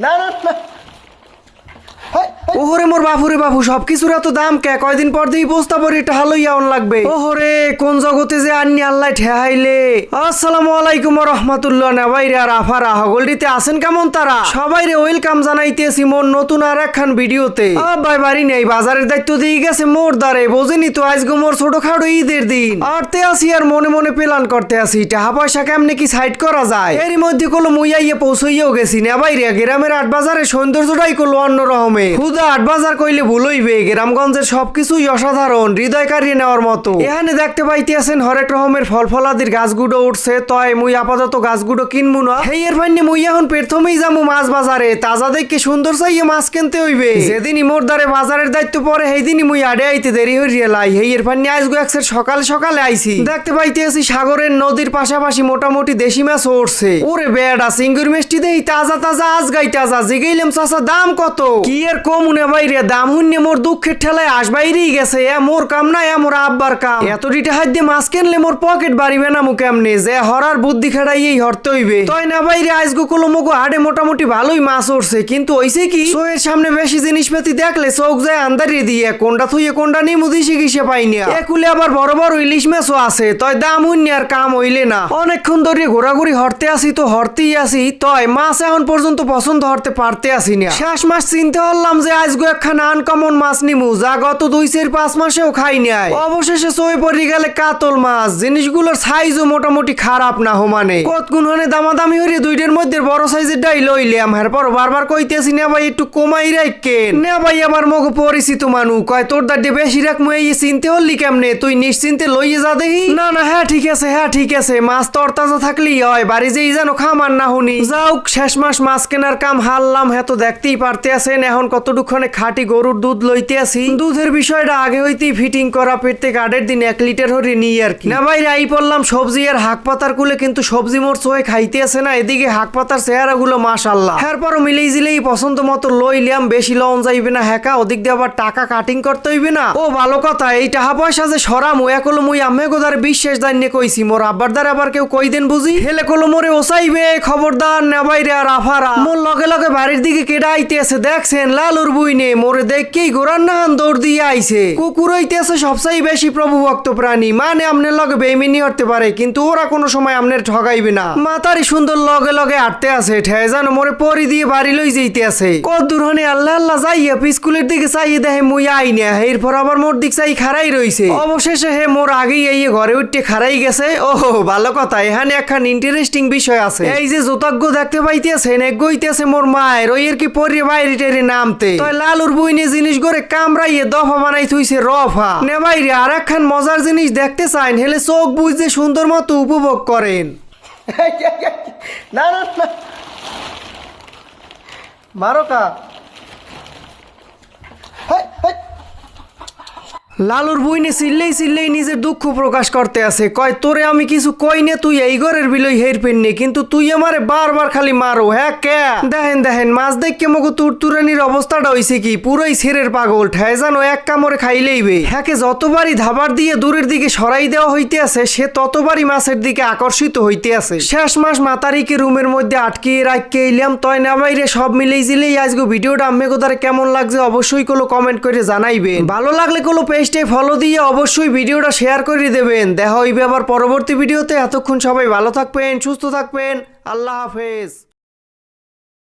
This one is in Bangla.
না না না ওহরে মোর বাপুরে বাপু, সবকিছুর এত দাম কে? কয়দিন পর দিয়ে বস্তা পরে এটা হালো ইয়াওন লাগবে। ওহরে, কোন জগতে যে আননি আল্লাহ ঠেহাইলে। আসসালামু আলাইকুম রহমাতুল্লাহ না ভাই রে আর আফারা, হগলডিতে আছেন কেমন তারা? সবাই রে ওয়েলকাম জানাইতেছি মোর নতুন আর একখান ভিডিওতে। ভাই বাড়ি নেই, বাজারের দায়িত্ব দিয়ে গেছে মোর দ্বারে। বোঝেনি তো আজকে মোর ছোটখাটো ঈদের দিন। আরতে আসি আর মনে মনে প্ল্যান করতে আসি, টাকা পয়সা কেমনে কি সাইড করা যায়? এরই মধ্যে কলো মুইয়াইয়ে পৌঁছইয়েও গেছি না বাইরে গ্রামের আট বাজারে সৌন্দর্যটাই করল অন্য রকমের খুদা আট বাজার কইলে ভুল হইবে গ্রামগঞ্জের সবকিছুই অসাধারণ হৃদয় কারিয়ে নেওয়ার মতো। এখানে দেখতে পাইতে আছেন হরেক রকমের ফল ফলাদির গাছগুলো উঠছে। তয়, মুই আপাতত গাছগুলো কিনবো না। হেই এর ফাইনে মুই এখন প্রথমেই যাব মাছ বাজারে। তাজা দেখে সুন্দর চাইয়ে মাছ কিনতে হইবে। যেদিনই মোর দ্বারে বাজারের দায়িত্ব পরে সেই দিনই মুই আডে আইতে দেরি হইয়া লাই। হেই এর ফাইনে আইসগো একসের সকাল সকালে আইছি। দেখতে পাইতে আছি সাগরের নদীর পাশাপাশি মোটামুটি দেশি মাছ উঠছে ওরে বেড়া, সিঙ্গুর মিষ্টি দেই, তাজা তাজা আজ গাই তাজা। জিগাইলাম, চাচা, দাম কত? কি এর কম উনে বাইরে দাম হুন্নে মোর দুঃখের ঠেলায় আসবাইরেই গেছে। এ, মোর কাম না, এ, মোর আব্বার কাম। এত ডিটা হাত দিয়ে মাছ কিনলে মোর পকেট বাড়িবে না মুখ এমনি যে হরার বুদ্ধি খেড়াই এই হরতে হইবে। তয় না বাইরে আজগো কলো মগো হাড়ে মোটামুটি ভালোই মাছ উঠছে কিন্তু ওইসে কি চোখের সামনে বেশি জিনিসপাতি দেখলে চোখ যায় আন্দারিয়ে দিয়ে। কোনটা থুইয়ে কোনটা নিয়ে মুদি শিখিসে পাই না। একুলে আবার বড় বড় ইলিশ মাছও আছে। তয় দাম হুন্নে আর কাম হইলে না। অনেকক্ষণ ধরে ঘোরাঘুরি হরতে আসি তো হরতেই আসি। তয় মাছ এখন পর্যন্ত পছন্দ হরতে পারতে আসি না। শেষ মাস চিনতে হলাম যে আজগো মাছ নিমু, যা গত দুই, চার, পাঁচ মাসেও খাই নাই। অবশেষে সই পড়ে গেলে কাতল মাছ, জিনিসগুলোর সাইজও মোটামুটি খারাপ না হোমানে কত গুণ হনে দামাদামি হইরে দুইটার মধ্যে বড় সাইজের ডাই লইলাম এরপর বারবার কইতেছি, না ভাই, একটু কমাই রাখেন না ভাই, আমার মগ পরিচিত মানু, কয়, তোর দাড্ডে বেশি রাখ, মুই চিনতে হল্লি কেমনে? তুই নিশ্চিন্তে লইয়ে যা দেখি। না না হ্যাঁ ঠিক আছে হ্যাঁ ঠিক আছে, মাছ তরতাজা থাকলেই হয়, বাড়ি যেই জানো খামার না হুনি। যাও, শেষ মাস মাছ কেনার কাম হারলাম হ্যাঁ তো দেখতেই পারতে আছেন এখন কতটুকখানে খাঁটি গরুর দুধ লইতে আসি। দুধের বিষয়টা আগে হইতেই ফিটিং করা পেটতে কার্ডের দিন এক লিটার হরে নিই আর কি। না ভাই, রাই পড়লাম, সবজি আর হাক পাতার কুলে কিন্তু সবজি মোর চোহে খাইতে আসে না। এদিকে হাক পাতার চেহারা গুলো মাশাল্লাহ এরপরও মিলেই জিলেই পছন্দ মতো লইলাম, বেশি লন যাইবে না হ্যাকা ওদিক দিয়ে আবার টাকা কাটিং করতে হইবে না। ও, ভালো কথা, এই টাকা পয়সা যে সরাম ওয়া কলো মুই আম্মে গোদার বিশ্বাস দান্যে কইছি, মোর আব্বার দ্বারা আবার কেউ কই দেন বুঝি? হেলে কলো মোরে ওসাইবে, খবরদার নেবাই রে আর আফারা। মোর লগে লগে বাড়ির দিকে কেডা আইতেছে দেখছেন, লালুর বুইনে মোরে দেখকেই গোরান নাহান দৌড় দিয়ে আইছে। কুকুর হইতেছে সবচেয়ে বেশি প্রভু ভক্ত প্রাণী। মানে আমনের লগে বেমিনি হতে পারে, কিন্তু ওরা কোনো সময় আমনের ঠগাইবে না। মাতারি সুন্দর লগে লগে আটতে আছে, ঠেয় জানো মোরে পরি দিয়ে বাড়ি লই যাইতে আছে। কত দূর হনে আল্লাহ আল্লাহ যাইয়া স্কুলের দিকে চাইয়ে দেখে মুই আই না, এরপর আবার মোর দিক চাই খারাই রইছে। অবশেষে হে মোর আগেই এই ঘরে উঠতে খারাই গেছে। ও ভালো কথা, এখানে একখান ইন্টারেস্টিং বিষয় আছে। এই যে জোতাজ্ঞ দেখতে পাইতেছেন, এক গইতেছে মোর মায়ের, ওই আর কি পরে বাইরে টেরে নামতে। তো লালুর বইনে জিনিস করে কামড়াইয়ে দফা বানাই থুইছে রফা। নে বাইরে আর একখান মজার জিনিস দেখতে চাইন, হেলে চোখ বুঝতে সুন্দর মতো উপভোগ করেন। না না। মারো কা হেই, হেই। লালুর বইনে চিল্লেই চিল্লেই নিজের দুঃখ প্রকাশ করতে আছে। কয়, তোরে আমি কিছু কই নে, তুই এই ঘরের বিলই হের পেননি কিন্তু তুই আমারে বারবার খালি মারো হ্যাঁ কে? দেখেন দেখেন, মাছ দেখকে মগো তুরতুরানির অবস্থাটা হইছে কি? পুরোই ছেড়ের পাগল, ঠায় জানো এক কামড়ে খাইলেইবে হ্যাঁকে যতবারই ধাবার দিয়ে দূরের দিকে সরাই দেওয়া হইতে আছে, সে ততবারই মাছের দিকে আকর্ষিত হইতে আছে। শেষ মাস মাতারিকে রুমের মধ্যে আটকিয়ে রাখকে এলাম, তয় না বাইরে সব মিলেই জিলেই আজকে ভিডিওটা আম্মে কোথার কেমন লাগছে অবশ্যই কোনো কমেন্ট করে জানাইবে। ভালো লাগলে কোনো পেজটে ফলো দিয়ে অবশ্যই ভিডিওটা শেয়ার করে দেবেন। দেখা হইবে আবার পরবর্তী ভিডিওতে। এতক্ষণ সবাই ভালো থাকবেন, সুস্থ থাকবেন। আল্লাহ হাফেজ।